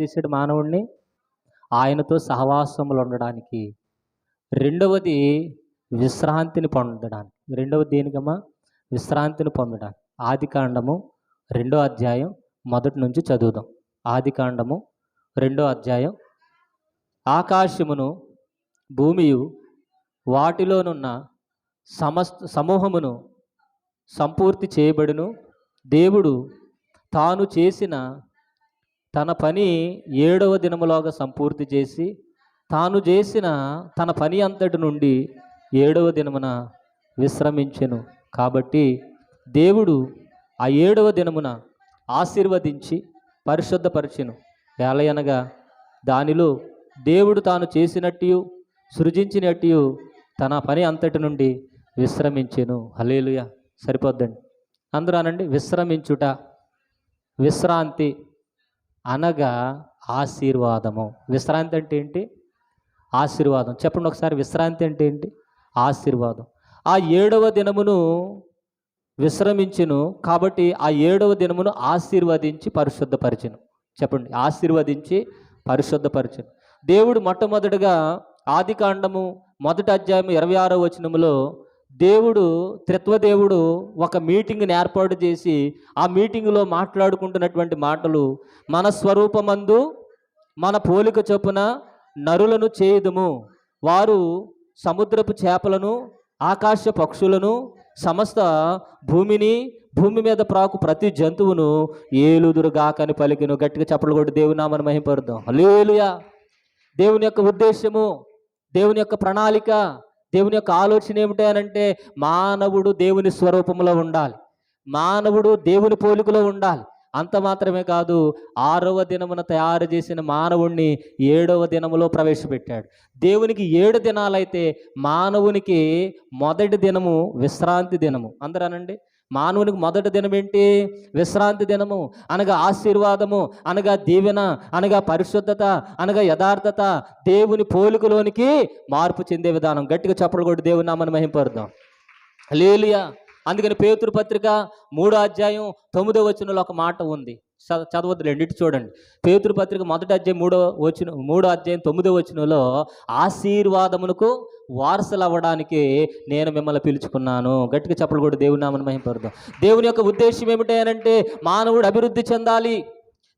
చేశాడు మానవుడిని ఆయనతో సహవాసములు ఉండడానికి రెండవది విశ్రాంతిని పొందడానికి. రెండవది దేనికమ్మా? విశ్రాంతిని పొందడానికి. ఆది కాండము రెండో అధ్యాయం మొదటి నుంచి చదువుదాం. ఆది కాండము రెండో అధ్యాయం. ఆకాశమును భూమియు వాటిలోనున్న సమస్త సమూహమును సంపూర్తి చేయబడును. దేవుడు తాను చేసిన తన పని ఏడవ దినములోగా సంపూర్తి చేసి తాను చేసిన తన పని అంతటి నుండి ఏడవ దినమున విశ్రమించెను. కాబట్టి దేవుడు ఆ ఏడవ దినమున ఆశీర్వదించి పరిశుద్ధపరిచెను. ఏలయనగా దానిలో దేవుడు తాను చేసినట్టు సృజించినట్టు తన పని అంతటి నుండి విశ్రమించెను. హలేలుయ సరిపోద్దండి. అందరూ అనండి విశ్రమించుట విశ్రాంతి అనగా ఆశీర్వాదము. విశ్రాంతి అంటే ఏంటి? ఆశీర్వాదం. చెప్పండి ఒకసారి విశ్రాంతి అంటే ఏంటి? ఆశీర్వాదం. ఆ ఏడవ దినమును విశ్రమించును కాబట్టి ఆ ఏడవ దినమును ఆశీర్వదించి పరిశుద్ధపరిచెను. చెప్పండి ఆశీర్వదించి పరిశుద్ధపరిచెను. దేవుడు మొట్టమొదటిగా ఆది కాండము మొదటి అధ్యాయం ఇరవై ఆరో వచనములో దేవుడు త్రిత్వదేవుడు ఒక మీటింగ్ని ఏర్పాటు చేసి ఆ మీటింగ్లో మాట్లాడుకుంటున్నటువంటి మాటలు మన స్వరూపమందు మన పోలిక చొప్పున నరులను చేయుదుము. వారు సముద్రపు చేపలను ఆకాశ పక్షులను సమస్త భూమిని భూమి మీద ప్రాకు ప్రతి జంతువును ఏలుదురుగాకని పలికిను. గట్టిగా చెప్పలు కొట్టి దేవునామని మహింపరుద్దాం. హలేలుయా దేవుని యొక్క ఉద్దేశము దేవుని యొక్క ప్రణాళిక దేవుని యొక్క ఆలోచన ఏమిటి అని అంటే మానవుడు దేవుని స్వరూపంలో ఉండాలి. మానవుడు దేవుని పోలికలో ఉండాలి. అంత మాత్రమే కాదు ఆరవ దినమున తయారు చేసిన మానవుణ్ణి ఏడవ దినములో ప్రవేశపెట్టాడు. దేవునికి ఏడు దినాలైతే మానవునికి మొదటి దినము విశ్రాంతి దినము. అందరూ అనండి? మానవునికి మొదటి దినం ఏంటి విశ్రాంతి దినము అనగా ఆశీర్వాదము అనగా దీవెన అనగా పరిశుద్ధత అనగా యథార్థత దేవుని పోలికలోనికి మార్పు చెందే విధానం. గట్టిగా చప్పలు కూడా దేవుని నామని మహింపరుద్దాం. లేలియా అందుకని పేతురు పత్రిక మూడో అధ్యాయం తొమ్మిదో వచనంలో ఒక మాట ఉంది. చదవద్దు రెండింటి చూడండి. పేతురు పత్రిక మొదటి అధ్యాయం మూడో వచ్చిన మూడో అధ్యాయం తొమ్మిదో వచనంలో ఆశీర్వాదమునకు వారసులు అవ్వడానికి నేను మిమ్మల్ని పిలుచుకున్నాను. గట్టిగా చెప్పలు కూడా దేవుని నామని మహింపరుదాం దేవుని యొక్క ఉద్దేశం ఏమిటంటే మానవుడు అభివృద్ధి చెందాలి.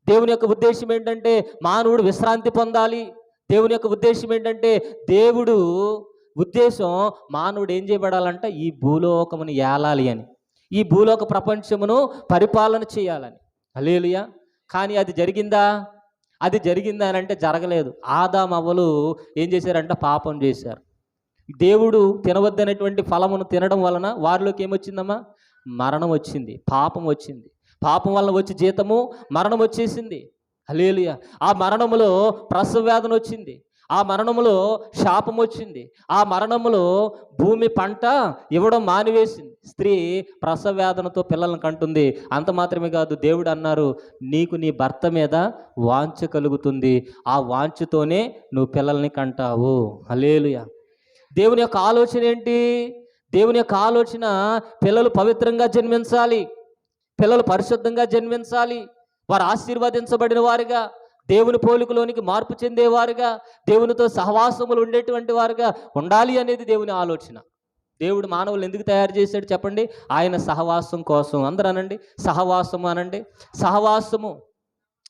దేవుని యొక్క ఉద్దేశం ఏంటంటే మానవుడు విశ్రాంతి పొందాలి. దేవుని యొక్క ఉద్దేశం ఏంటంటే దేవుడు ఉద్దేశం మానవుడు ఏం చేయబడాలంట ఈ భూలోకమును ఏలాలి అని. ఈ భూలోక ప్రపంచమును పరిపాలన చేయాలని. అలేలుయా కానీ అది జరిగిందా? అది జరిగిందా అని అంటే జరగలేదు. ఆదాం ఏం చేశారంటే పాపం చేశారు. దేవుడు తినవద్దనేటువంటి ఫలమును తినడం వలన వారిలోకి ఏమొచ్చిందమ్మా? మరణం వచ్చింది పాపం వచ్చింది. పాపం వలన వచ్చి జీతము మరణం వచ్చేసింది. హలేలుయ ఆ మరణములో ప్రసవ వేదన వచ్చింది. ఆ మరణములో శాపం వచ్చింది. ఆ మరణములో భూమి పంట ఇవ్వడం మానివేసింది. స్త్రీ ప్రసవ వేదనతో పిల్లలను కంటుంది. అంత మాత్రమే కాదు దేవుడు అన్నారు నీకు నీ భర్త మీద వాంఛ కలుగుతుంది. ఆ వాంఛతోనే నువ్వు పిల్లల్ని కంటావు. అలేలుయ దేవుని యొక్క ఆలోచన ఏంటి? దేవుని యొక్క ఆలోచన పిల్లలు పవిత్రంగా జన్మించాలి. పిల్లలు పరిశుద్ధంగా జన్మించాలి. వారు ఆశీర్వదించబడిన వారిగా దేవుని పోలికలోనికి మార్పు చెందేవారుగా దేవునితో సహవాసములు ఉండేటువంటి వారుగా ఉండాలి అనేది దేవుని ఆలోచన. దేవుడు మానవులు ఎందుకు తయారు చేశాడు చెప్పండి? ఆయన సహవాసం కోసం. అందరూ అనండి సహవాసము అనండి. సహవాసము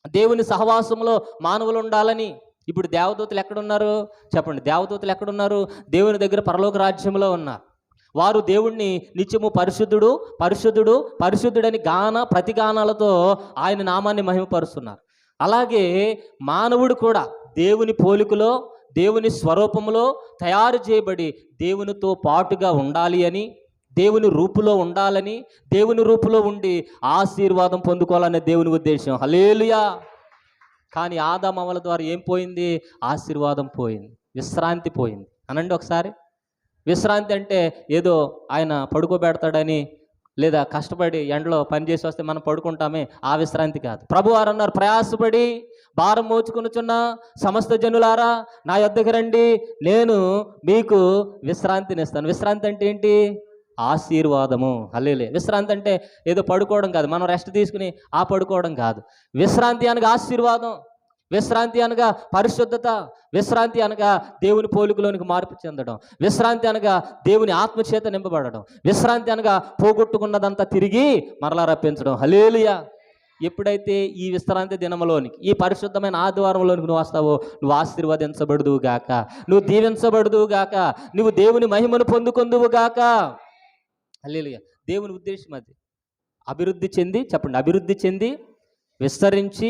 దేవుని సహవాసంలో మానవులు ఉండాలని. ఇప్పుడు దేవదూతలు ఎక్కడున్నారు? చెప్పండి దేవదూతలు ఎక్కడున్నారు? దేవుని దగ్గర పరలోక రాజ్యంలో ఉన్నారు. వారు దేవుణ్ణి నిత్యము పరిశుద్ధుడు పరిశుద్ధుడు పరిశుద్ధుడని గాన ప్రతిగానాలతో ఆయన నామాన్ని మహిమపరుస్తున్నారు. అలాగే మానవుడు కూడా దేవుని పోలికలో దేవుని స్వరూపంలో తయారు చేయబడి దేవునితో పాటుగా ఉండాలి అని దేవుని రూపులో ఉండాలని దేవుని రూపులో ఉండి ఆశీర్వాదం పొందుకోవాలనే దేవుని ఉద్దేశం. హలేలుయా కానీ ఆదామవల ద్వారా ఏం పోయింది? ఆశీర్వాదం పోయింది. విశ్రాంతి పోయింది. అనండి ఒకసారి. విశ్రాంతి అంటే ఏదో ఆయన పడుకోబెడతాడని లేదా కష్టపడి ఎండలో పనిచేసి వస్తే మనం పడుకుంటామే ఆ విశ్రాంతి కాదు. ప్రభు వారు అన్నారు ప్రయాసపడి భారం మోచుకొనుచున్న సమస్త జనులారా నా యొద్దకు రండి నేను మీకు విశ్రాంతినిస్తాను. విశ్రాంతి అంటే ఏంటి? ఆశీర్వాదము. అల్లేలే విశ్రాంతి అంటే ఏదో పడుకోవడం కాదు. మనం రెస్ట్ తీసుకుని ఆ పడుకోవడం కాదు. విశ్రాంతి అనగా ఆశీర్వాదం. విశ్రాంతి అనగా పరిశుద్ధత విశ్రాంతి అనగా దేవుని పోలికలోనికి మార్పు చెందడం విశ్రాంతి అనగా దేవుని ఆత్మచేత నింపబడడం విశ్రాంతి అనగా పోగొట్టుకున్నదంతా తిరిగి మరలా రప్పించడం. హలేలుయా ఎప్పుడైతే ఈ విశ్రాంతి దినములోనికి ఈ పరిశుద్ధమైన ఆదివారంలోనికి నువ్వు వస్తావో నువ్వు ఆశీర్వదించబడుదువు గాక. నువ్వు దీవించబడుదువు గాక. నువ్వు దేవుని మహిమను పొందుకుందువు గాక. హల్లెలూయా! దేవుని ఉద్దేశం అది. అభివృద్ధి చెంది చెప్పండి అభివృద్ధి చెంది విస్తరించి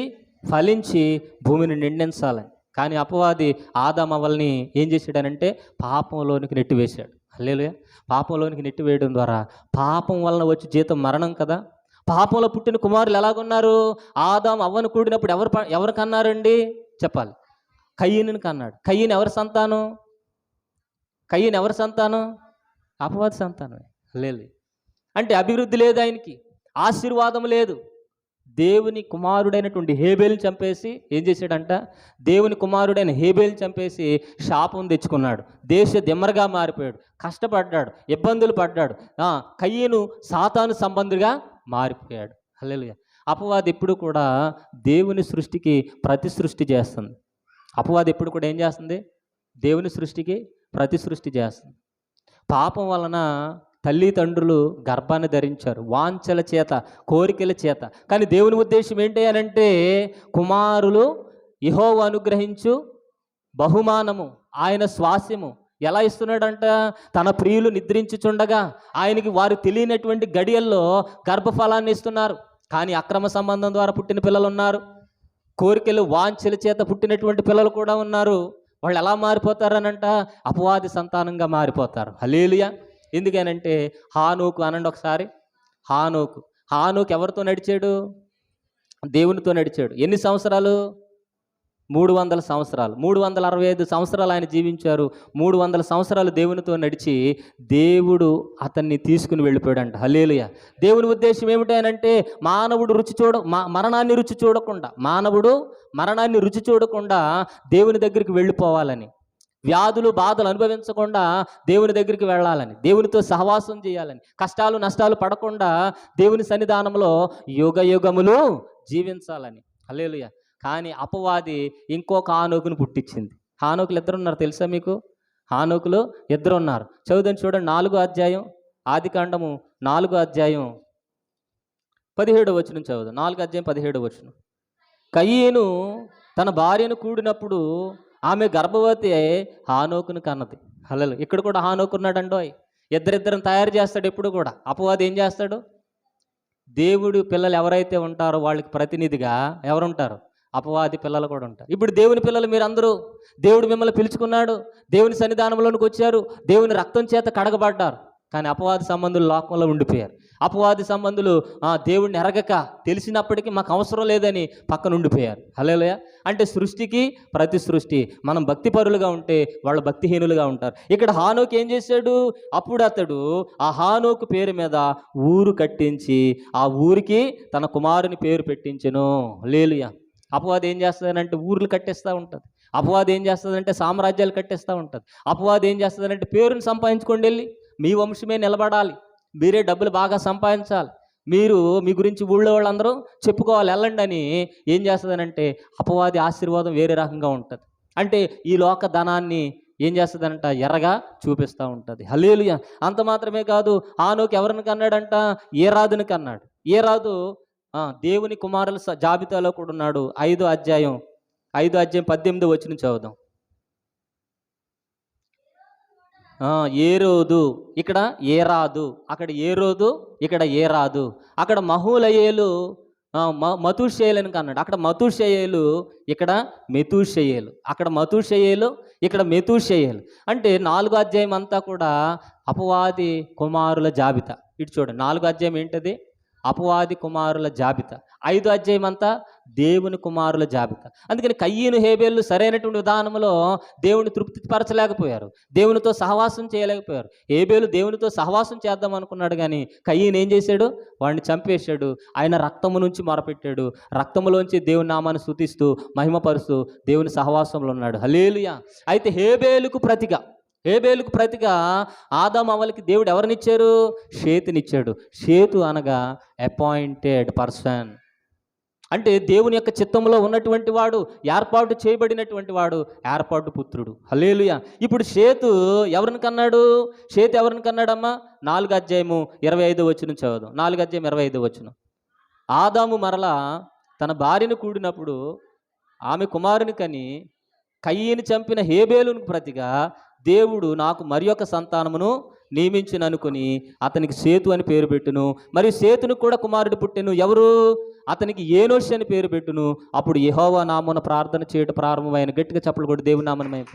ఫలించి భూమిని నిండించాలని. కానీ అపవాది ఆదామవల్ని ఏం చేశాడనంటే పాపంలోనికి నెట్టివేశాడు. హల్లేలుయ. పాపంలోనికి నెట్టివేయడం ద్వారా పాపం వలన వచ్చి జీతం మరణం కదా. పాపంలో పుట్టిన కుమారులు ఎలాగున్నారు? ఆదాం అవ్వను కూడినప్పుడు ఎవరు ఎవరు కన్నారండి? చెప్పాలి. కయ్యని కన్నాడు. కయ్యని ఎవరి సంతానం? కయ్యని ఎవరి సంతానం? అపవాది సంతానమే. లేదు అంటే అభివృద్ధి లేదు ఆయనకి. ఆశీర్వాదం లేదు. దేవుని కుమారుడైనటువంటి హేబేల్ని చంపేసి ఏం చేశాడంట? దేవుని కుమారుడైన హేబేల్ని చంపేసి శాపం తెచ్చుకున్నాడు. దేశ దిమ్మరగా మారిపోయాడు. కష్టపడ్డాడు. ఇబ్బందులు పడ్డాడు. కయ్యను సాతాను సంబంధిగా మారిపోయాడు. హల్లెలుగా అపవాది ఎప్పుడు కూడా దేవుని సృష్టికి ప్రతి సృష్టి చేస్తుంది. అపవాది ఎప్పుడు కూడా ఏం చేస్తుంది? దేవుని సృష్టికి ప్రతి సృష్టి చేస్తుంది. పాపం వలన తల్లిదండ్రులు గర్భాన్ని ధరించారు వాంఛల చేత కోరికల చేత. కానీ దేవుని ఉద్దేశం ఏంటి అని అంటే కుమారులు ఇహో అనుగ్రహించు బహుమానము ఆయన స్వాస్యము. ఎలా ఇస్తున్నాడంట? తన ప్రియులు నిద్రించుచుండగా ఆయనకి వారు తెలియనటువంటి గడియల్లో గర్భఫలాన్ని ఇస్తున్నారు. కానీ అక్రమ సంబంధం ద్వారా పుట్టిన పిల్లలు ఉన్నారు. కోరికలు వాంఛల చేత పుట్టినటువంటి పిల్లలు కూడా ఉన్నారు. వాళ్ళు ఎలా మారిపోతారనంట? అపవాది సంతానంగా మారిపోతారు. హలేలుయా ఎందుకనంటే హానోకు అనండి ఒకసారి. హానోకు. హానోకు ఎవరితో నడిచాడు? దేవునితో నడిచాడు. ఎన్ని సంవత్సరాలు? మూడు వందల సంవత్సరాలు. మూడు వందల అరవై ఐదు సంవత్సరాలు ఆయన జీవించారు. మూడు వందల సంవత్సరాలు దేవునితో నడిచి దేవుడు అతన్ని తీసుకుని వెళ్ళిపోయాడంట. హలేలుయ దేవుని ఉద్దేశం ఏమిటనంటే మానవుడు రుచి చూడ మా- మరణాన్ని రుచి చూడకుండా మానవుడు మరణాన్ని రుచి చూడకుండా దేవుని దగ్గరికి వెళ్ళిపోవాలని. వ్యాధులు బాధలు అనుభవించకుండా దేవుని దగ్గరికి వెళ్ళాలని దేవునితో సహవాసం చేయాలని కష్టాలు నష్టాలు పడకుండా దేవుని సన్నిధానంలో యుగ యుగములు జీవించాలని. అల్లేలుయ కానీ అపవాది ఇంకో కానోకుని పుట్టించింది. హానోకులు ఇద్దరు ఉన్నారు తెలుసా మీకు? హానోకులు ఇద్దరు ఉన్నారు చదువుదని చూడండి నాలుగో అధ్యాయం ఆది కాండము నాలుగో అధ్యాయం పదిహేడు వచ్చిన చదువు నాలుగో అధ్యాయం పదిహేడు వచ్చిన కయ్యేను తన భార్యను కూడినప్పుడు ఆమె గర్భవతి హానోకుని కన్నది. హలలు ఇక్కడ కూడా హానోకు ఉన్నాడండోయ్ ఇద్దరిద్దరిని తయారు చేస్తాడు ఎప్పుడు కూడా. అపవాది ఏం చేస్తాడు? దేవుడు పిల్లలు ఎవరైతే ఉంటారో వాళ్ళకి ప్రతినిధిగా ఎవరుంటారు? అపవాది పిల్లలు కూడా ఉంటారు. ఇప్పుడు దేవుని పిల్లలు మీరందరూ దేవుడు మిమ్మల్ని పిలుచుకున్నాడు. దేవుని సన్నిధానంలోనికి వచ్చారు. దేవుని రక్తం చేత కడగబడ్డారు. కానీ అపవాది సంబంధులు లోకంలో ఉండిపోయారు. అపవాది సంబంధులు ఆ, దేవుడిని ఎరగక. తెలిసినప్పటికీ మాకు అవసరం లేదని పక్కన ఉండిపోయారు. హలేలయ అంటే సృష్టికి ప్రతి సృష్టి మనం భక్తిపరులుగా ఉంటే వాళ్ళు భక్తిహీనులుగా ఉంటారు. ఇక్కడ హానోకు ఏం చేశాడు? అప్పుడు అతడు ఆ హానోకు పేరు మీద ఊరు కట్టించి ఆ ఊరికి తన కుమారుని పేరు పెట్టించను. లేలుయ అపవాది ఏం చేస్తుందంటే ఊర్లు కట్టేస్తూ ఉంటుంది. అపవాది ఏం చేస్తుందంటే సామ్రాజ్యాలు కట్టేస్తూ ఉంటుంది. అపవాది ఏం చేస్తుందంటే పేరుని సంపాదించుకోండి వెళ్ళి. మీ వంశమే నిలబడాలి. మీరే డబ్బులు బాగా సంపాదించాలి. మీరు మీ గురించి ఊళ్ళో వాళ్ళందరూ చెప్పుకోవాలి వెళ్ళండి అని ఏం చేస్తుందనంటే అపవాది ఆశీర్వాదం వేరే రకంగా ఉంటుంది. అంటే ఈ లోక ధనాన్ని ఏం చేస్తుందంట ఎర్రగా చూపిస్తూ ఉంటుంది. హలేలుయ అంత మాత్రమే కాదు ఆనోకి ఎవరిని కన్నాడంట? ఏ రాదుని కన్నాడు. ఏ రాదు దేవుని కుమారుల స- జాబితాలో కూడా ఉన్నాడు. ఐదో అధ్యాయం ఐదో అధ్యాయం పద్దెనిమిది వచ్చిన చదువుదాం ఆ, ఏ రోజు ఇక్కడ ఏ రాదు అక్కడ ఏ రోజు ఇక్కడ ఏ రాదు అక్కడ మహూలయేలు మతుషేయులని కన్నాడు అక్కడ మతుషేయులు ఇక్కడ మెతుషేయులు అక్కడ మతుషేయులు ఇక్కడ మెతుషేయులు అంటే నాలుగో అధ్యాయం అంతా కూడా అపవాది కుమారుల జాబితా. ఇటు చూడండి. నాలుగో అధ్యాయం ఏంటది? అపవాది కుమారుల జాబితా. ఐదో అధ్యాయం అంతా దేవుని కుమారుల జాబితా. అందుకని కయ్యను హేబేళ్ళు సరైనటువంటి విధానంలో దేవుని తృప్తిపరచలేకపోయారు. దేవునితో సహవాసం చేయలేకపోయారు. హేబేలు దేవునితో సహవాసం చేద్దాం అనుకున్నాడు కానీ కయ్యను ఏం చేశాడు? వాడిని చంపేశాడు. ఆయన రక్తము నుంచి మొరపెట్టాడు. రక్తములోంచి దేవుని నామాన్ని స్థుతిస్తూ మహిమపరుస్తూ దేవుని సహవాసంలో ఉన్నాడు. హలేలుయా అయితే హేబేలుకు ప్రతిగా హేబేలుకు ప్రతిగా ఆదాం అవలకి దేవుడు ఎవరినిచ్చారు? షేతునిచ్చాడు. షేతు అనగా అపాయింటెడ్ పర్సన్ అంటే దేవుని యొక్క చిత్తంలో ఉన్నటువంటి వాడు ఏర్పాటు చేయబడినటువంటి వాడు ఏర్పాటు పుత్రుడు. హలేలుయ ఇప్పుడు చేతు ఎవరిని కన్నాడు? షేతు ఎవరిని కన్నాడమ్మా? నాలుగు అధ్యాయము ఇరవై ఐదు వచ్చిన చదువు నాలుగు అధ్యాయం ఇరవై ఐదు వచ్చిన ఆదాము మరలా తన భార్యను కూడినప్పుడు ఆమె కుమారుని కని కయ్యని చంపిన హేబేలును ప్రతిగా దేవుడు నాకు మరి సంతానమును నియమించిన అనుకుని అతనికి సేతు అని పేరు పెట్టును. మరియు సేతును కూడా కుమారుడు పుట్టెను ఎవరు? అతనికి ఏనోషి అని పేరు పెట్టును. అప్పుడు యహోవా నామన ప్రార్థన చేయడం ప్రారంభమైన గట్టిగా చెప్పలు కూడా దేవుని నామనమైన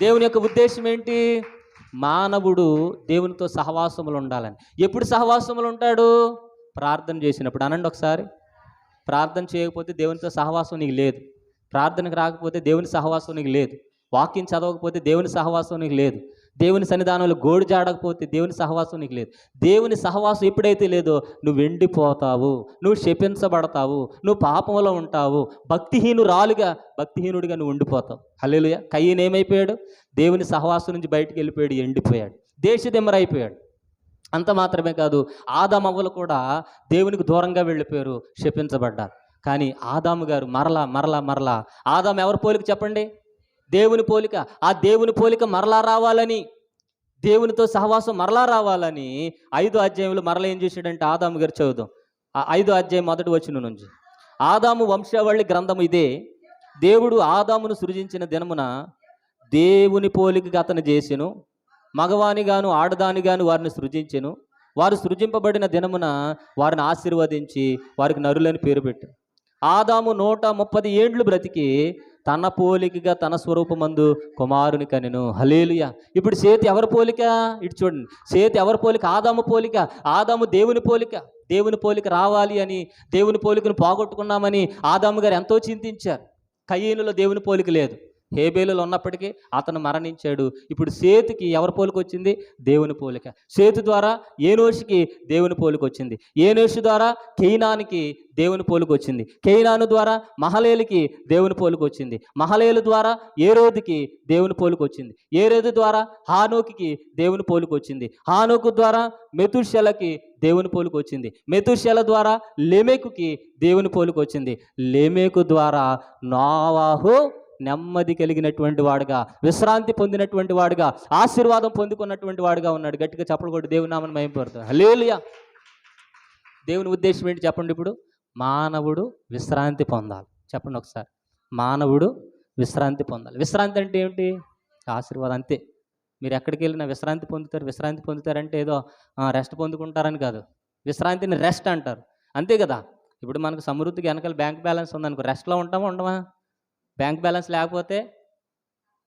దేవుని యొక్క ఉద్దేశం ఏంటి? మానవుడు దేవునితో సహవాసములు ఉండాలని. ఎప్పుడు సహవాసములు ఉంటాడు? ప్రార్థన చేసినప్పుడు. అనండి ఒకసారి. ప్రార్థన చేయకపోతే దేవునితో సహవాసం నీకు లేదు. ప్రార్థనకు రాకపోతే దేవుని సహవాసం నీకు లేదు. వాక్యం చదవకపోతే దేవుని సహవాసం నీకు లేదు. దేవుని సన్నిధానంలో గోడు జాడకపోతే దేవుని సహవాసం నీకు లేదు. దేవుని సహవాసం ఎప్పుడైతే లేదో నువ్వు ఎండిపోతావు నువ్వు శపించబడతావు నువ్వు పాపంలో ఉంటావు భక్తిహీనురాలుగా భక్తిహీనుడిగా నువ్వు ఉండిపోతావు. హల్లెలూయ. కయ్యను ఏమైపోయాడు? దేవుని సహవాసం నుంచి బయటికి వెళ్ళిపోయాడు ఎండిపోయాడు. దేశదిమ్మరైపోయాడు. అంత మాత్రమే కాదు ఆదామవ్వలు కూడా దేవునికి దూరంగా వెళ్ళిపోయారు శపించబడ్డారు. కానీ ఆదాము గారు మరలా మరలా మరలా ఆదాము ఎవరి పోలికి చెప్పండి? దేవుని పోలిక ఆ దేవుని పోలిక మరలా రావాలని దేవునితో సహవాసం మరలా రావాలని ఐదు అధ్యాయంలో మరలా ఏం చేశాడంటే ఆదాము గారు చదువుదాం. ఆ ఐదు అధ్యాయం మొదటి వచ్చిన నుంచి. ఆదాము వంశావళి గ్రంథము ఇదే. దేవుడు ఆదామును సృజించిన దినమున దేవుని పోలికగా అతను చేసెను. మగవానిగాను ఆడదానిగాను వారిని సృజించెను. వారు సృజింపబడిన దినమున వారిని ఆశీర్వదించి వారికి నరులని పేరు పెట్టారు ఆదాము నూట ముప్పది ఏండ్లు బ్రతికి తన పోలికగా తన స్వరూపమందు కుమారుని కనెను. హలేలుయ ఇప్పుడు సేతి ఎవరి పోలిక? ఇటు చూడండి. సేతి ఎవరి పోలిక? ఆదాము పోలిక. ఆదాము దేవుని పోలిక. దేవుని పోలిక రావాలి అని దేవుని పోలికను పోగొట్టుకున్నామని ఆదాము గారు ఎంతో చింతించారు. కయ్యేనులో దేవుని పోలిక లేదు. హేబేలులో ఉన్నప్పటికీ అతను మరణించాడు. ఇప్పుడు సేతుకి ఎవరి పోలిక వచ్చింది? దేవుని పోలిక. సేతు ద్వారా ఏనోషికి దేవుని పోలికొచ్చింది ఏనోషి ద్వారా కెయినానికి దేవుని పోలికొచ్చింది కెయినాను ద్వారా మహలేలుకి దేవుని పోలికొచ్చింది మహలేలు ద్వారా ఏరోదికి దేవుని పోలికొచ్చింది ఏరోదు ద్వారా హానోకి దేవుని పోలికొచ్చింది హానోకు ద్వారా మెతుషెలకి దేవుని పోలికొచ్చింది వచ్చింది. ద్వారా లెమెకుకి దేవుని పోలికొచ్చింది లెమెకు ద్వారా నావాహు నెమ్మది కలిగినటువంటి వాడుగా విశ్రాంతి పొందినటువంటి వాడుగా ఆశీర్వాదం పొందుకున్నటువంటి వాడుగా ఉన్నాడు. గట్టిగా చెప్పకూడదు కొట్టి దేవుని నామని మయంపడుతుంది హలేలుయా దేవుని ఉద్దేశం ఏంటి చెప్పండి ఇప్పుడు? మానవుడు విశ్రాంతి పొందాలి. చెప్పండి ఒకసారి. మానవుడు విశ్రాంతి పొందాలి. విశ్రాంతి అంటే ఏమిటి? ఆశీర్వాదం అంతే. మీరు ఎక్కడికి వెళ్ళినా విశ్రాంతి పొందుతారు విశ్రాంతి పొందుతారంటే ఏదో రెస్ట్ పొందుకుంటారని కాదు. విశ్రాంతిని రెస్ట్ అంటారు. అంతే కదా? ఇప్పుడు మనకు సమృద్ధికి వెనకాల బ్యాంక్ బ్యాలెన్స్ ఉందనుకో రెస్ట్లో ఉంటామా ఉండమా? బ్యాంక్ బ్యాలెన్స్ లేకపోతే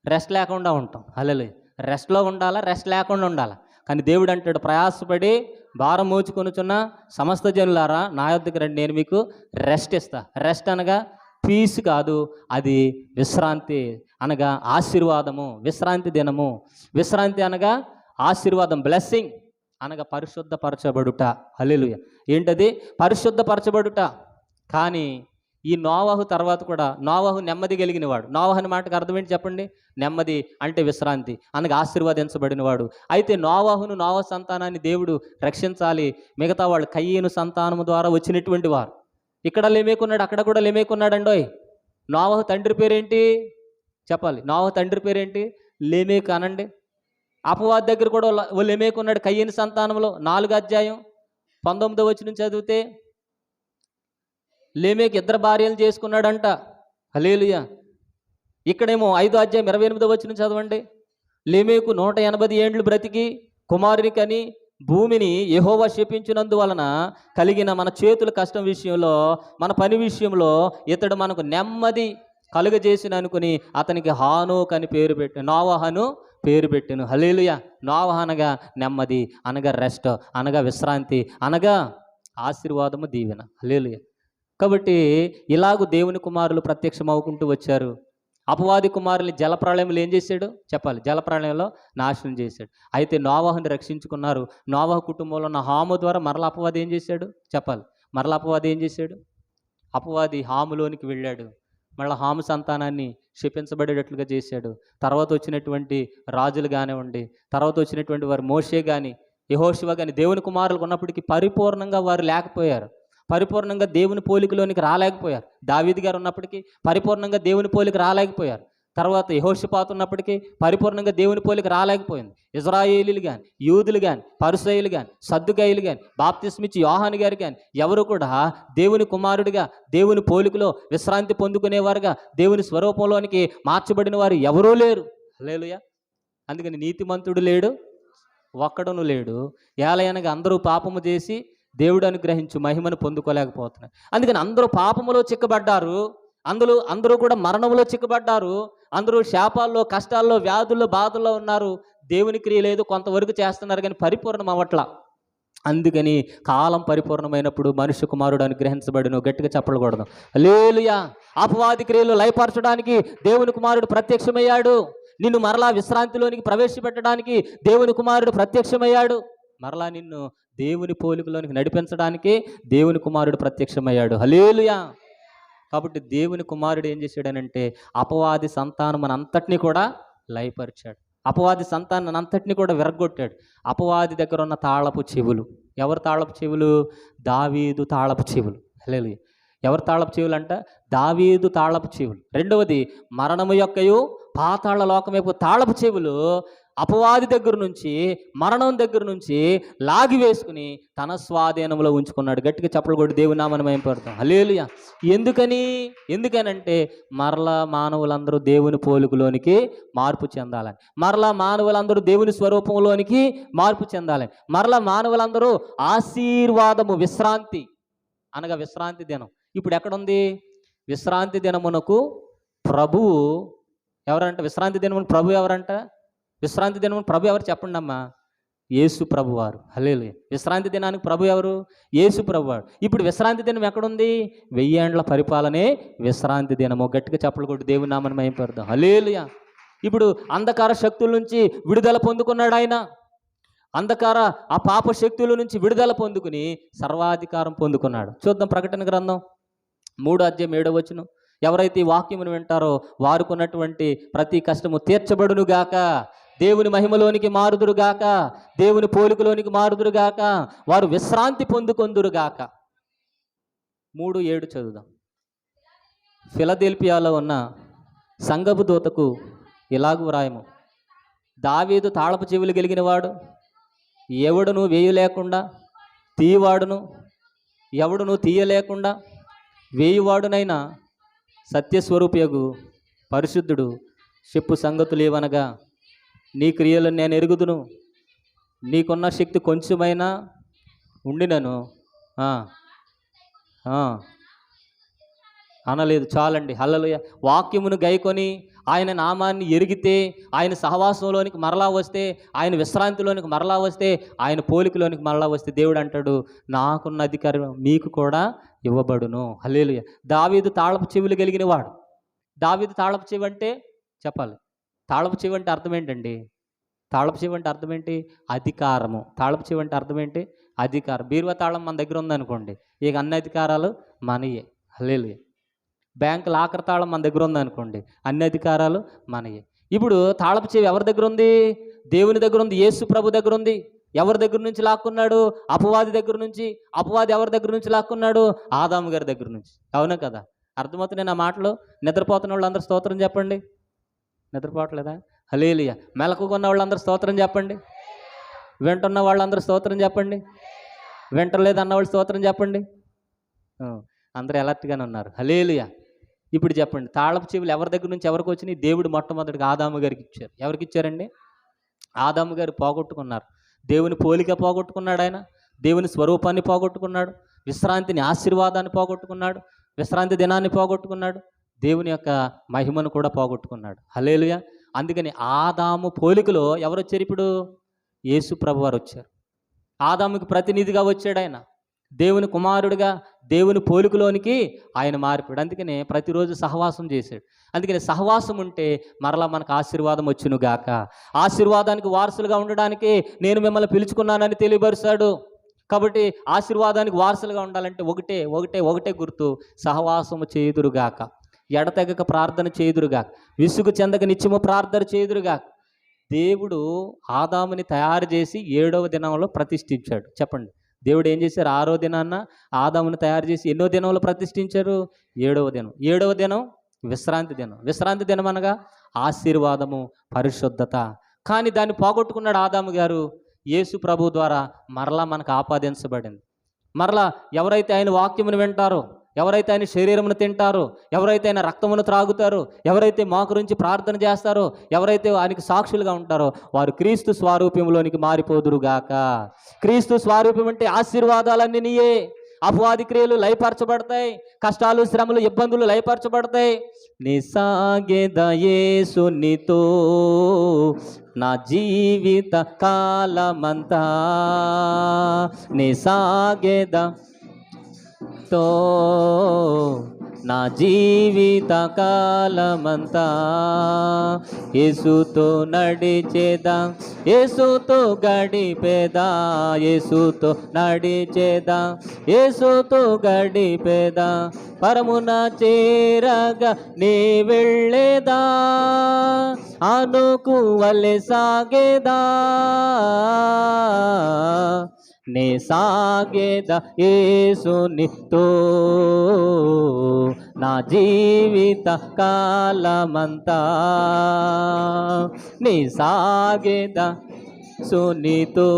రెస్ట్ లేకుండా ఉంటాం. అల్లెలు రెస్ట్లో ఉండాలా? రెస్ట్ లేకుండా ఉండాలా? కానీ దేవుడు అంటాడు ప్రయాసపడి భారం మోచుకొనుచున్న సమస్త జనులారా నా యొద్దకు రండి నేను మీకు రెస్ట్ ఇస్తా. రెస్ట్ అనగా పీస్ కాదు అది విశ్రాంతి అనగా ఆశీర్వాదము విశ్రాంతి దినము. విశ్రాంతి అనగా ఆశీర్వాదం బ్లెస్సింగ్ అనగా పరిశుద్ధపరచబడుట. హల్లెలూయా. ఏంటది? పరిశుద్ధపరచబడుట. కానీ ఈ నోవాహు తర్వాత కూడా నోవాహు నెమ్మది కలిగిన వాడు నోవాహు అనే మాటకు అర్థం ఏంటి చెప్పండి? నెమ్మది అంటే విశ్రాంతి అనగా ఆశీర్వాదించబడినవాడు. అయితే నోవాహును నోవ సంతానాన్ని దేవుడు రక్షించాలి. మిగతా వాళ్ళు కయ్యేను సంతానము ద్వారా వచ్చినటువంటి వారు. ఇక్కడ లేమేకున్నాడు అక్కడ కూడా లేమేకున్నాడండోయ్. నోవాహు తండ్రి పేరేంటి? చెప్పాలి. నోవాహు తండ్రి పేరేంటి? లేమేకు అనండి. అపవాది దగ్గర కూడా లేమేకున్నాడు కయ్యేను సంతానంలో నాలుగు అధ్యాయం పంతొమ్మిదో వచ్చి నుంచి చదివితే లేమేకి ఇద్దరు భార్యలు చేసుకున్నాడంట. హలేలుయ ఇక్కడేమో ఐదో అధ్యాయం ఇరవై ఎనిమిదో వచ్చిన చదవండి. లేమేకు నూట ఎనభై ఏండ్లు బ్రతికి కుమారునికని భూమిని యెహోవా శపించినందువలన కలిగిన మన చేతుల కష్టం విషయంలో మన పని విషయంలో ఇతడు మనకు నెమ్మది కలుగజేసిన అనుకుని అతనికి హానోక్ అని పేరు పెట్టి నోవహను పేరు పెట్టాను. హలేలుయ నావహ అనగా నెమ్మది అనగా రెస్ట్ అనగా విశ్రాంతి అనగా ఆశీర్వాదము దీవెన. హలేలుయ కాబట్టి ఇలాగూ దేవుని కుమారులు ప్రత్యక్షమవుకుంటూ వచ్చారు. అపవాది కుమారుల్ని జలప్రళయంలో ఏం చేశాడు? చెప్పాలి. జలప్రళయంలో నాశనం చేశాడు. అయితే నోవాహుని రక్షించుకున్నారు. నోవాహ కుటుంబంలో ఉన్న హాము ద్వారా మరల అపవాది ఏం చేశాడు? చెప్పాలి. మరల అపవాది ఏం చేశాడు? అపవాది హాములోనికి వెళ్ళాడు. మళ్ళీ హాము సంతానాన్ని క్షిపించబడేటట్లుగా చేశాడు. తర్వాత వచ్చినటువంటి రాజులు కానివ్వండి తర్వాత వచ్చినటువంటి వారు మోషే కానీ యహోశివ కానీ దేవుని కుమారులు ఉన్నప్పటికీ పరిపూర్ణంగా వారు లేకపోయారు. పరిపూర్ణంగా దేవుని పోలికలోనికి రాలేకపోయారు. దావీది గారు ఉన్నప్పటికీ పరిపూర్ణంగా దేవుని పోలిక రాలేకపోయారు. తర్వాత యహోషిపాత్ ఉన్నప్పటికీ పరిపూర్ణంగా దేవుని పోలిక రాలేకపోయింది. ఇజ్రాయేలీలు కానీ యూదులు కానీ పరుసయులు కానీ సద్దుగైలు కానీ బాప్తిస్మిచ్చి యోహాని గారు కానీ ఎవరు కూడా దేవుని కుమారుడిగా దేవుని పోలికలో విశ్రాంతి పొందుకునేవారుగా దేవుని స్వరూపంలోనికి మార్చబడిన వారు ఎవరూ లేరు. లేలుయా అందుకని నీతిమంతుడు లేడు ఒక్కడును లేడు. ఏలయనగా అందరూ పాపము చేసి దేవుడు అనుగ్రహించు మహిమను పొందుకోలేకపోతున్నారు అందుకని అందరూ పాపములో చిక్కబడ్డారు. అందులో అందరూ కూడా మరణములో చిక్కబడ్డారు. అందరూ శాపాల్లో కష్టాల్లో వ్యాధుల్లో బాధల్లో ఉన్నారు. దేవుని క్రియ లేదు కొంతవరకు చేస్తున్నారు కానీ పరిపూర్ణం అవ్వట్లా. అందుకని కాలం పరిపూర్ణమైనప్పుడు మనుష్య కుమారుడు అనుగ్రహించబడిను. గట్టిగా చెప్పకూడదు లేలుయా అపవాది క్రియలు లయపరచడానికి దేవుని కుమారుడు ప్రత్యక్షమయ్యాడు. నిన్ను మరలా విశ్రాంతిలోనికి ప్రవేశపెట్టడానికి దేవుని కుమారుడు ప్రత్యక్షమయ్యాడు. మరలా నిన్ను దేవుని పోలికలోనికి నడిపించడానికి దేవుని కుమారుడు ప్రత్యక్షమయ్యాడు. హలేలుయా కాబట్టి దేవుని కుమారుడు ఏం చేశాడనంటే అపవాది సంతానం మనంతటినీ కూడా లయపరిచాడు. అపవాది సంతానం అంతటిని కూడా విరగొట్టాడు అపవాది దగ్గర ఉన్న తాళపు చెవులు. ఎవరు తాళపు చెవులు? దావీదు తాళపు చెవులు. హల్లెలూయా! ఎవరు తాళపు చెవులు అంట దావీదు తాళపు చెవులు. రెండవది మరణము యొక్కయు పాతాళ లోకం యొక్క తాళపు చెవులు. అపవాది దగ్గర నుంచి మరణం దగ్గర నుంచి లాగి వేసుకుని తన స్వాధీనంలో ఉంచుకున్నాడు. గట్టిగా చప్పలు కొట్టి దేవుని నామని మేము పెడతాం. హలేలుయా ఎందుకని? ఎందుకనంటే మరలా మానవులందరూ దేవుని పోలుకులోనికి మార్పు చెందాలని. మరలా మానవులందరూ దేవుని స్వరూపంలోనికి మార్పు చెందాలని. మరలా మానవులందరూ ఆశీర్వాదము విశ్రాంతి అనగా విశ్రాంతి దినం. ఇప్పుడు ఎక్కడుంది? విశ్రాంతి దినమునకు ప్రభువు ఎవరంట? విశ్రాంతి దినమును ప్రభు ఎవరంట? విశ్రాంతి దినం ప్రభు ఎవరు చెప్పండి అమ్మా? యేసు ప్రభు వారు హలేలు విశ్రాంతి దినానికి ప్రభు ఎవరు? యేసు ప్రభు వారు ఇప్పుడు విశ్రాంతి దినం ఎక్కడుంది? వెయ్యేండ్ల పరిపాలనే విశ్రాంతి దినము. గట్టిగా చెప్పలు కొట్టి దేవుని నామని మైపడదాం హలేలుయా ఇప్పుడు అంధకార శక్తుల నుంచి విడుదల పొందుకున్నాడు ఆయన. అంధకార ఆ పాప శక్తుల నుంచి విడుదల పొందుకుని సర్వాధికారం పొందుకున్నాడు. చూద్దాం ప్రకటన గ్రంథం. మూడు అధ్యాయం ఏడో వచ్చును ఎవరైతే ఈ వాక్యమును వింటారో వారుకున్నటువంటి ప్రతి కష్టము తీర్చబడును గాక దేవుని మహిమలోనికి మారుదురు గాక దేవుని పోలికలోనికి మారుదురు గాక వారు విశ్రాంతి పొందుకొందురుగాక. మూడు ఏడు చదువుదాం. ఫిలదెల్పియాలో ఉన్న సంగపు దూతకు ఇలాగు వ్రాయము. దావీదు తాళపు చెవులు కలిగినవాడు ఎవడును వేయలేకుండా తీయవాడును ఎవడును తీయలేకుండా వేయువాడునైనా సత్యస్వరూపయగు పరిశుద్ధుడు చెప్పు సంగతులు ఏవనగా నీ క్రియలను నేను ఎరుగుదును. నీకున్న శక్తి కొంచెమైనా ఉండినను. అనలేదు చాలండి. హల్లలు వాక్యమును గైకొని ఆయన నామాన్ని ఎరిగితే ఆయన సహవాసంలోనికి మరలా వస్తే ఆయన విశ్రాంతిలోనికి మరలా వస్తే ఆయన పోలికలోనికి మరలా వస్తే దేవుడు అంటాడు నాకున్న అధికారం మీకు కూడా ఇవ్వబడును. హల్లేలుయ. దావీదు తాళపు చెవులు కలిగిన వాడు. దావీదు తాళపు చెవి అంటే చెప్పాలి. తాళపు చెవి అంటే అర్థం ఏంటండి? తాళపు చెవి అంటే అర్థం ఏంటి? అధికారము. తాళపు చెవి అంటే అర్థం ఏంటి? అధికారం. బీరువా తాళం మన దగ్గర ఉందనుకోండి ఇక అన్ని అధికారాలు మనయే. హల్లేలుయ. బ్యాంకు లాకర్ తాళం మన దగ్గర ఉందనుకోండి అన్ని అధికారాలు మనయే. ఇప్పుడు తాళపు చెవి ఎవరి దగ్గర ఉంది? దేవుని దగ్గర ఉంది? యేసు ప్రభు దగ్గర ఉంది? ఎవరి దగ్గర నుంచి లాక్కున్నాడు? అపవాది దగ్గర నుంచి? అపవాది ఎవరి దగ్గర నుంచి లాక్కున్నాడు? ఆదాము గారి దగ్గర నుంచి. అవునా కదా? అర్థమవుతుంది నా మాటలు? నిద్రపోతున్న వాళ్ళందరూ స్తోత్రం చెప్పండి. నిద్రపోవట్లేదా? హలేలియ మెలకుకున్న వాళ్ళందరూ స్తోత్రం చెప్పండి. వింటున్న వాళ్ళందరూ స్తోత్రం చెప్పండి. వింటలేదు అన్నవాళ్ళు స్తోత్రం చెప్పండి. అందరూ అలర్ట్గానే ఉన్నారు. హలేలియ ఇప్పుడు చెప్పండి. తాళపు చెవులు ఎవరి దగ్గర నుంచి ఎవరికి వచ్చినాయి? దేవుడు మొట్టమొదటిగా ఆదాము గారికి ఇచ్చారు. ఎవరికి ఇచ్చారండి? ఆదాము గారు పోగొట్టుకున్నారు. దేవుని పోలిక పోగొట్టుకున్నాడు ఆయన. దేవుని స్వరూపాన్ని పోగొట్టుకున్నాడు. విశ్రాంతిని ఆశీర్వాదాన్ని పోగొట్టుకున్నాడు. విశ్రాంతి దినాన్ని పోగొట్టుకున్నాడు. దేవుని యొక్క మహిమను కూడా పోగొట్టుకున్నాడు. హలేలుయ అందుకని ఆదాము పోలికలో ఎవరు వచ్చారు ఇప్పుడు? యేసు ప్రభు వారు వచ్చారు. ఆదాముకి ప్రతినిధిగా వచ్చాడు ఆయన. దేవుని కుమారుడిగా దేవుని పోలికలోనికి ఆయన మారిపోయాడు. అందుకనే ప్రతిరోజు సహవాసం చేశాడు. అందుకని సహవాసం ఉంటే మరలా మనకు ఆశీర్వాదం వచ్చును గాక. ఆశీర్వాదానికి వారసులుగా ఉండడానికి నేను మిమ్మల్ని పిలుచుకున్నానని తెలియపరిచాడు కాబట్టి ఆశీర్వాదానికి వారసులుగా ఉండాలంటే ఒకటే ఒకటే ఒకటే గుర్తు. సహవాసము చేయుదురుగాక ఎడతెగక ప్రార్థన చేయుదురుగాక. విసుగు చెందక నిత్యము ప్రార్థన చేయుదురుగాక. దేవుడు ఆదాముని తయారు చేసి ఏడవ దినంలో ప్రతిష్ఠించాడు. చెప్పండి. దేవుడు ఏం చేశారు? ఆరో దినాన్న ఆదాముని తయారు చేసి ఎన్నో దినంలో ప్రతిష్ఠించారు? ఏడవ దినం. ఏడవ దినం విశ్రాంతి దినం. విశ్రాంతి దినం అనగా ఆశీర్వాదము పరిశుద్ధత. కానీ దాన్ని పోగొట్టుకున్నాడు ఆదాము గారు. యేసు ప్రభు ద్వారా మరలా మనకు ఆపాదించబడింది. మరలా ఎవరైతే ఆయన వాక్యమును వింటారో ఎవరైతే ఆయన శరీరమును తింటారో ఎవరైతే ఆయన రక్తమును త్రాగుతారో ఎవరైతే మోకరించి ప్రార్థన చేస్తారో ఎవరైతే ఆయనకి సాక్షులుగా ఉంటారో వారు క్రీస్తు స్వారూప్యంలోనికి మారిపోదురుగాక. క్రీస్తు స్వారూప్యం అంటే ఆశీర్వాదాలన్నీ నీయే. అపవాది క్రియలు లయపరచబడతాయి. కష్టాలు శ్రమలు ఇబ్బందులు లయపరచబడతాయి. నిసాగేదయేసునితో నా జీవిత కాలమంతా. నిసాగేద నీతో నా జీవిత కాలమంతా. యేసుతో నడిచేదా యేసుతో గడిపేదా యేసుతో నడిచేదా యేసుతో గడిపేదా పరమున చేరగా నీ వెళ్ళేదా అనుకు వలె సాగేదా. నే సాగేద ఏసునితో నా జీవిత కాలమంతా నీ సాగేద సునితో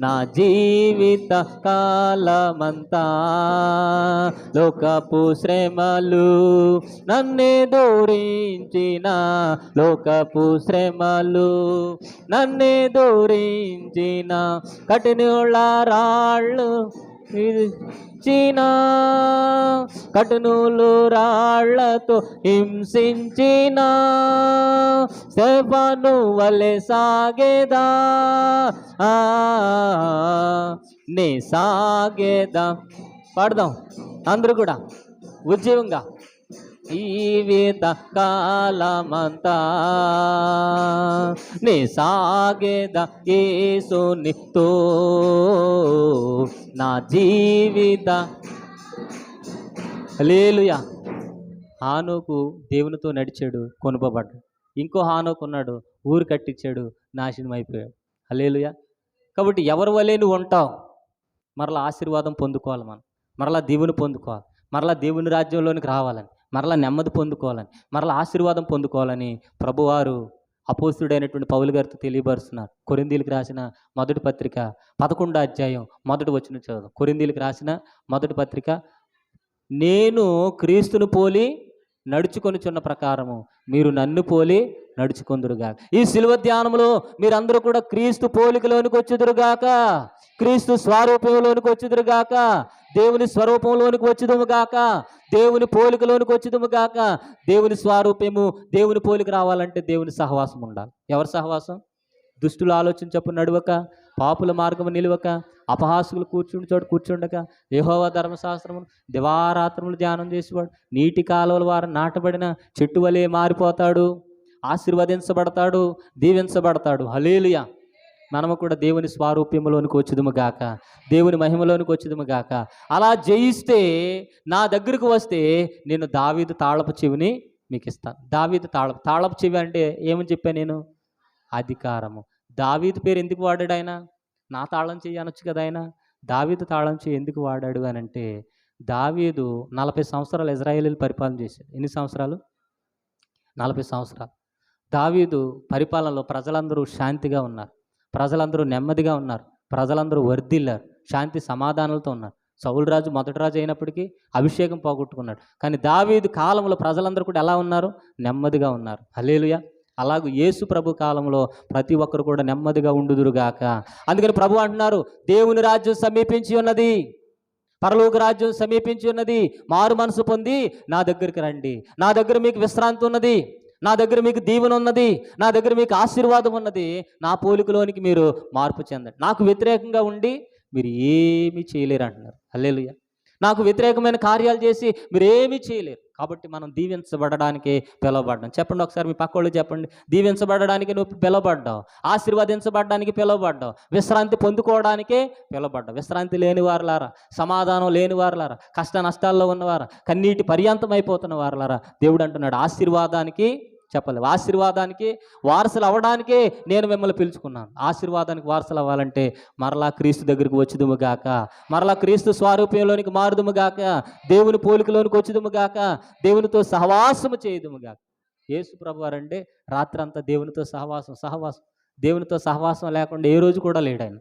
నా జీవిత కాలమంతా. లోకపు శ్రమలు నన్నే దూరించిన. లోకపు శ్రమలు నన్నే దూరించిన. కఠినుల రాళ్ళు చిన కటునులు రాళ్ళతో హింసించిన శపను వలె సాగేదా? ఆ, నే సాగేదా? పాడదాం. అందరూ కూడా ఉద్యమంగా జీవిత కాలమంతా నే సాగేద ఏసునితో నా జీవిత లేలుయా హానుకు దేవునితో నడిచాడు కొనుపబడ్డాడు ఇంకో హానుకు ఉన్నాడు ఊరు కట్టించాడు నాశనం అయిపోయాడు. అలేలుయా కాబట్టి ఎవరి వలే నువ్వు ఉంటావు? మరలా ఆశీర్వాదం పొందుకోవాలి మనం. మరలా దేవుని పొందుకోవాలి. మరలా దేవుని రాజ్యంలోనికి రావాలని. మరలా నెమ్మది పొందుకోవాలని మరలా ఆశీర్వాదం పొందుకోవాలని ప్రభువారు అపోస్తుడైనటువంటి పౌలు గారితో తెలియపరుస్తున్నారు. కొరిందీలకు రాసిన మొదటి పత్రిక పదకొండో అధ్యాయం మొదటి వచ్చిన చదువు కొరిందీలకు రాసిన మొదటి పత్రిక నేను క్రీస్తును పోలి నడుచుకొనిచున్న ప్రకారము మీరు నన్ను పోలి నడుచుకుందురుగా ఈ శిలువ ధ్యానంలో మీరందరూ కూడా క్రీస్తు పోలికలోనికి వచ్చుదురుగాక క్రీస్తు స్వరూపంలోనికి వచ్చుదురుగాక దేవుని స్వరూపంలోనికి వచ్చుదము గాక. దేవుని పోలికలోనికి వచ్చుదము గాక. దేవుని స్వరూపము దేవుని పోలిక రావాలంటే దేవుని సహవాసం ఉండాలి. ఎవరి సహవాసం? దుష్టులు చెప్పు నడవక పాపుల మార్గము నిలవక అపహాసులు కూర్చుండి చోటు కూర్చుండక యహోవ ధర్మశాస్త్రమును దివారాత్రములు ధ్యానం చేసేవాడు నీటి కాలువల వారు నాటబడిన చెట్టు వలె మారిపోతాడు ఆశీర్వదించబడతాడు దీవించబడతాడు. హలేలుయా మనము కూడా దేవుని స్వారూప్యంలోనికి వచ్చుదుము గాక. దేవుని మహిమలోనికి వచ్చుదుము గాక. అలా జయిస్తే నా దగ్గరకు వస్తే నేను దావీదు తాళపు చెవిని మీకు ఇస్తాను దావీదు తాళపు తాళపు చెవి అంటే ఏమని చెప్పాను నేను? అధికారము. దావీదు పేరు ఎందుకు వాడాడు ఆయన? నా తాళం చెయ్యి అనొచ్చు కదా ఆయన? దావీదు తాళం చెయ్యి ఎందుకు వాడాడు అని అంటే దావీదు నలభై సంవత్సరాలు ఇజ్రాయేలీలు పరిపాలన చేశాడు. ఎన్ని సంవత్సరాలు? నలభై సంవత్సరాలు. దావీదు పరిపాలనలో ప్రజలందరూ శాంతిగా ఉన్నారు. ప్రజలందరూ నెమ్మదిగా ఉన్నారు. ప్రజలందరూ వర్ధిల్లారు. శాంతి సమాధానాలతో ఉన్నారు. సౌలు రాజు మొదటి రాజు అయినప్పటికీ అభిషేకం పోగొట్టుకున్నాడు. కానీ దావీదు కాలంలో ప్రజలందరూ కూడా ఎలా ఉన్నారు? నెమ్మదిగా ఉన్నారు. హలేలుయా అలాగే యేసు ప్రభు కాలంలో ప్రతి ఒక్కరు కూడా నెమ్మదిగా ఉండుదురుగాక. అందుకని ప్రభు అంటున్నారు దేవుని రాజ్యం సమీపించి ఉన్నది. పరలోక రాజ్యం సమీపించి ఉన్నది. మారు మనసు పొంది నా దగ్గరికి రండి. నా దగ్గర మీకు విశ్రాంతి ఉన్నది. నా దగ్గర మీకు దీవెన ఉన్నది నా దగ్గర మీకు ఆశీర్వాదం ఉన్నది నా పోలికలోనికి మీరు మార్పు చెందండి. నాకు వ్యతిరేకంగా ఉండి మీరు ఏమీ చేయలేరు అంటున్నారు. హల్లెలూయా. నాకు వ్యతిరేకమైన కార్యాలు చేసి మీరు ఏమీ చేయలేరు. కాబట్టి మనం దీవించబడడానికి పిలువబడ్డాం. చెప్పండి ఒకసారి మీ పక్కోళ్ళు చెప్పండి. దీవించబడడానికి నువ్వు పిలువబడ్డావు. ఆశీర్వదించబడడానికి పిలువబడ్డావు. విశ్రాంతి పొందుకోవడానికే పిలువబడ్డావు. విశ్రాంతి లేని వారులారా సమాధానం లేని వారులారా కష్ట నష్టాల్లో ఉన్నవారా కన్నీటి పర్యాంతం అయిపోతున్న వారులారా దేవుడు అంటున్నాడు ఆశీర్వాదానికి చెప్పలేవు ఆశీర్వాదానికి వారసులు అవ్వడానికే నేను మిమ్మల్ని పిలుచుకున్నాను. ఆశీర్వాదానికి వారసులు అవ్వాలంటే మరలా క్రీస్తు దగ్గరికి వచ్చుదుము గాక. మరలా క్రీస్తు స్వారూప్యంలోనికి మారుదుము గాక. దేవుని పోలికలోనికి వచ్చుదుము గాక. దేవునితో సహవాసము చేయుదుము గాక. యేసు ప్రభు వారంటే రాత్రంతా దేవునితో సహవాసం సహవాసం. దేవునితో సహవాసం లేకుండా ఏ రోజు కూడా లేడాయన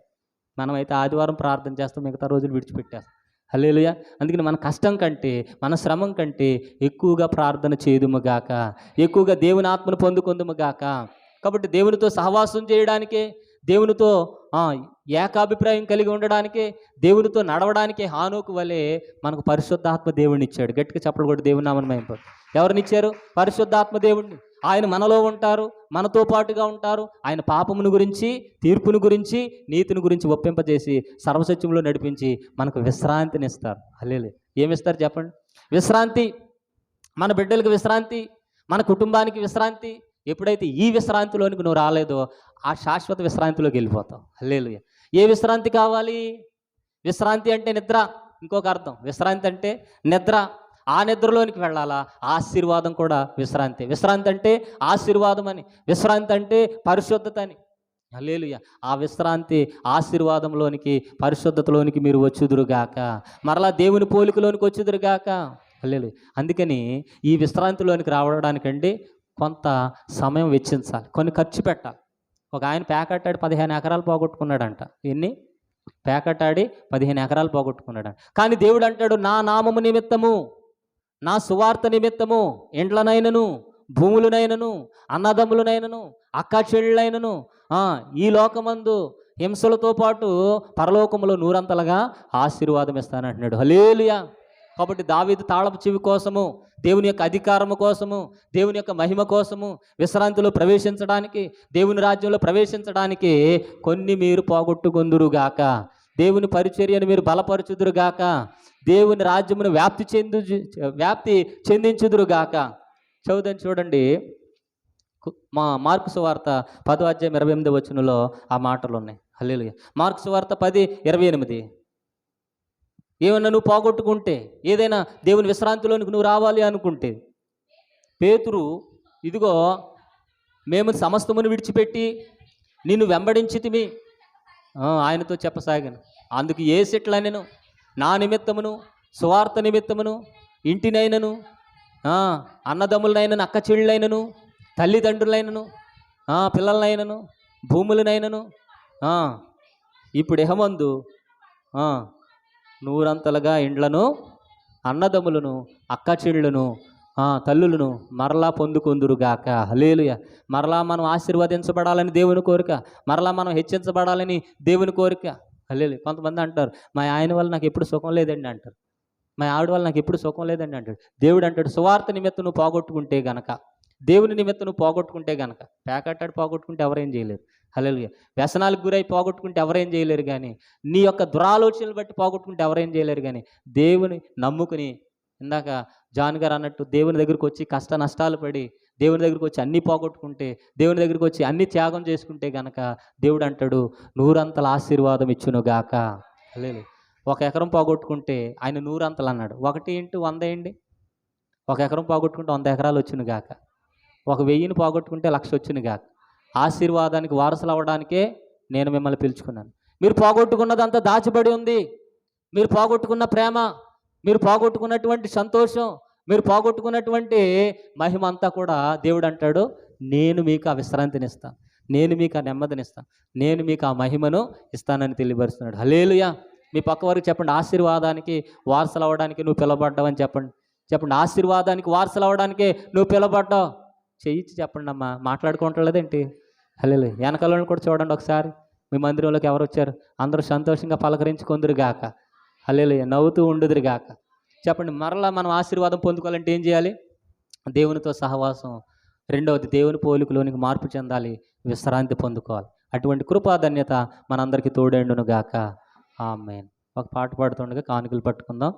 మనమైతే ఆదివారం ప్రార్థన చేస్తాం మిగతా రోజులు విడిచిపెట్టేస్తాం. హల్లేలుయా. అందుకని మన కష్టం కంటే మన శ్రమం కంటే ఎక్కువగా ప్రార్థన చేయదుముగాక ఎక్కువగా దేవుని ఆత్మను పొందుకుందుము గాక. కాబట్టి దేవునితో సహవాసం చేయడానికే దేవునితో ఏకాభిప్రాయం కలిగి ఉండడానికే దేవునితో నడవడానికే హానోకు వలె మనకు పరిశుద్ధాత్మ దేవుడిని ఇచ్చాడు. గట్టిగా చెప్పలు కూడా దేవుని నామని మేము ఎవరినిచ్చారు పరిశుద్ధాత్మ దేవుడిని ఆయన మనలో ఉంటారు మనతో పాటుగా ఉంటారు. ఆయన పాపమును గురించి తీర్పును గురించి నీతిని గురించి ఒప్పింపజేసి సర్వసత్యంలో నడిపించి మనకు విశ్రాంతిని ఇస్తారు అల్లేలే ఏమిస్తారు చెప్పండి? విశ్రాంతి. మన బిడ్డలకు విశ్రాంతి మన కుటుంబానికి విశ్రాంతి. ఎప్పుడైతే ఈ విశ్రాంతిలోనికి నువ్వు రాలేదో ఆ శాశ్వత విశ్రాంతిలోకి వెళ్ళిపోతావు. అల్లేలు ఏ విశ్రాంతి కావాలి? విశ్రాంతి అంటే నిద్ర. ఇంకొక అర్థం. విశ్రాంతి అంటే నిద్ర. ఆ నిద్రలోనికి వెళ్ళాలా? ఆశీర్వాదం కూడా విశ్రాంతి. విశ్రాంతి అంటే ఆశీర్వాదం అని విశ్రాంతి అంటే పరిశుద్ధత అని హల్లెలూయా. ఆ విశ్రాంతి ఆశీర్వాదంలోనికి పరిశుద్ధతలోనికి మీరు వచ్చుదురుగాక. మరలా దేవుని పోలికలోనికి వచ్చుదురుగాక. హల్లెలూయా. అందుకని ఈ విశ్రాంతిలోనికి రావడానికండి కొంత సమయం వెచ్చించాలి. కొన్ని ఖర్చు పెట్టాలి. ఒక ఆయన పేకట్టాడి పదిహేను ఎకరాలు పోగొట్టుకున్నాడంట. ఎన్ని? పేకట్టాడి పదిహేను ఎకరాలు పోగొట్టుకున్నాడు కానీ దేవుడు అంటాడు నా నామము నిమిత్తము. నా సువార్త నిమిత్తము ఇండ్లనైనను భూములనైనను అన్నదమ్ములనైనను అక్క చెళ్ళైనను ఈ లోకమందు హింసలతో పాటు పరలోకములో నూరంతలుగా ఆశీర్వాదం ఇస్తానంటున్నాడు హలేలుయా కాబట్టి దావీదు తాళపు చెవి కోసము దేవుని యొక్క అధికారము కోసము దేవుని యొక్క మహిమ కోసము విశ్రాంతిలో ప్రవేశించడానికి దేవుని రాజ్యంలో ప్రవేశించడానికి కొన్ని మీరు పోగొట్టుకుందురుగాక. దేవుని పరిచర్యను మీరు బలపరచుదురుగాక దేవుని రాజ్యమును వ్యాప్తి చెందు వ్యాప్తి చెందించుదురుగాక చదువుదని చూడండి. మా మార్కు సువార్త పదో అధ్యాయం ఇరవై ఎనిమిది వచనంలో ఆ మాటలు ఉన్నాయి హల్లేలు మార్కు సువార్త పది ఇరవై ఎనిమిది. ఏమన్నా నువ్వు పోగొట్టుకుంటే ఏదైనా దేవుని విశ్రాంతిలోనికి నువ్వు రావాలి అనుకుంటే పేతురు ఇదిగో మేము సమస్తమును విడిచిపెట్టి నిన్ను వెంబడించితిమి. ఆయనతో చెప్పసాగాను. అందుకు ఏ సెట్లైనను నా నిమిత్తమును సువార్త నిమిత్తమును ఇంటినైనను అన్నదమ్ములనైనను అక్క చెళ్ళైనను తల్లిదండ్రులైనను పిల్లలనైనను భూములనైనను ఇప్పుడు ఎహమందు నూరంతలుగా ఇండ్లను అన్నదమ్ములను అక్కచెళ్ళును తల్లులను మరలా పొందుకొందురుగాక. లేలుయ మరలా మనం ఆశీర్వదించబడాలని దేవుని కోరిక. మరలా మనం హెచ్చించబడాలని దేవుని కోరిక. లేదు కొంతమంది అంటారు మా ఆయన వల్ల నాకు ఎప్పుడు సుఖం లేదండి అంటారు. మా ఆవిడ వల్ల నాకు ఎప్పుడు సుఖం లేదండి అంటాడు. దేవుడు అంటాడు సువార్త నిమిత్తం నువ్వు పోగొట్టుకుంటే గనక దేవుని నిమిత్తం నువ్వు పోగొట్టుకుంటే గనక పేకట్టాడు పోగొట్టుకుంటే ఎవరేం చేయలేరు. హలేలుగా వ్యసనాలకు గురై పోగొట్టుకుంటే ఎవరేం చేయలేరు కానీ నీ యొక్క దురాలోచనలు బట్టి పోగొట్టుకుంటే ఎవరేం చేయలేరు కానీ దేవుని నమ్ముకుని ఇందాక జాన్ గారు అన్నట్టు దేవుని దగ్గరికి వచ్చి కష్ట నష్టాలు పడి దేవుని దగ్గరికి వచ్చి అన్నీ పోగొట్టుకుంటే దేవుని దగ్గరికి వచ్చి అన్ని త్యాగం చేసుకుంటే గనక దేవుడు అంటాడు నూరంతల ఆశీర్వాదం ఇచ్చును గాక. లేదు ఒక ఎకరం పోగొట్టుకుంటే ఆయన నూరంతలు అన్నాడు. ఒకటి ఇంటూ వంద ఏంటి? ఒక ఎకరం పోగొట్టుకుంటే వంద ఎకరాలు వచ్చును గాక. ఒక వెయ్యిని పోగొట్టుకుంటే లక్ష వచ్చును గాక. ఆశీర్వాదానికి వారసులు అవ్వడానికే నేను మిమ్మల్ని పిలుచుకున్నాను. మీరు పోగొట్టుకున్నదంతా దాచిబడి ఉంది. మీరు పోగొట్టుకున్న ప్రేమ మీరు పోగొట్టుకున్నటువంటి సంతోషం మీరు పోగొట్టుకున్నటువంటి మహిమ అంతా కూడా దేవుడు అంటాడు నేను మీకు ఆ విశ్రాంతిని ఇస్తాను నేను మీకు ఆ నెమ్మదినిస్తాను నేను మీకు ఆ మహిమను ఇస్తానని తెలియపరుస్తున్నాడు. హలేలుయా మీ పక్క వారికి చెప్పండి ఆశీర్వాదానికి వారసులు అవ్వడానికి నువ్వు పిలబడ్డావని చెప్పండి. చెప్పండి ఆశీర్వాదానికి వారసులు అవ్వడానికే నువ్వు పిలబడ్డావు చేయించి చెప్పండి అమ్మా మాట్లాడుకుంటలేదేంటి హలేదు వెనకాలను కూడా చూడండి ఒకసారి. మీ మందిరంలోకి ఎవరు వచ్చారు? అందరూ సంతోషంగా పలకరించుకుందరు గాక హలేదు నవ్వుతూ ఉండదురు గాక. చెప్పండి మరలా మనం ఆశీర్వాదం పొందుకోవాలంటే ఏం చేయాలి? దేవునితో సహవాసం రెండవది దేవుని పోలికలోనికి మార్పు చెందాలి విశ్రాంతి పొందుకోవాలి. అటువంటి కృపాధన్యత మనందరికీ తోడేండును గాక. ఆమెన్. ఒక పాట పాడుతుండగా కానుకలు పట్టుకుందాం.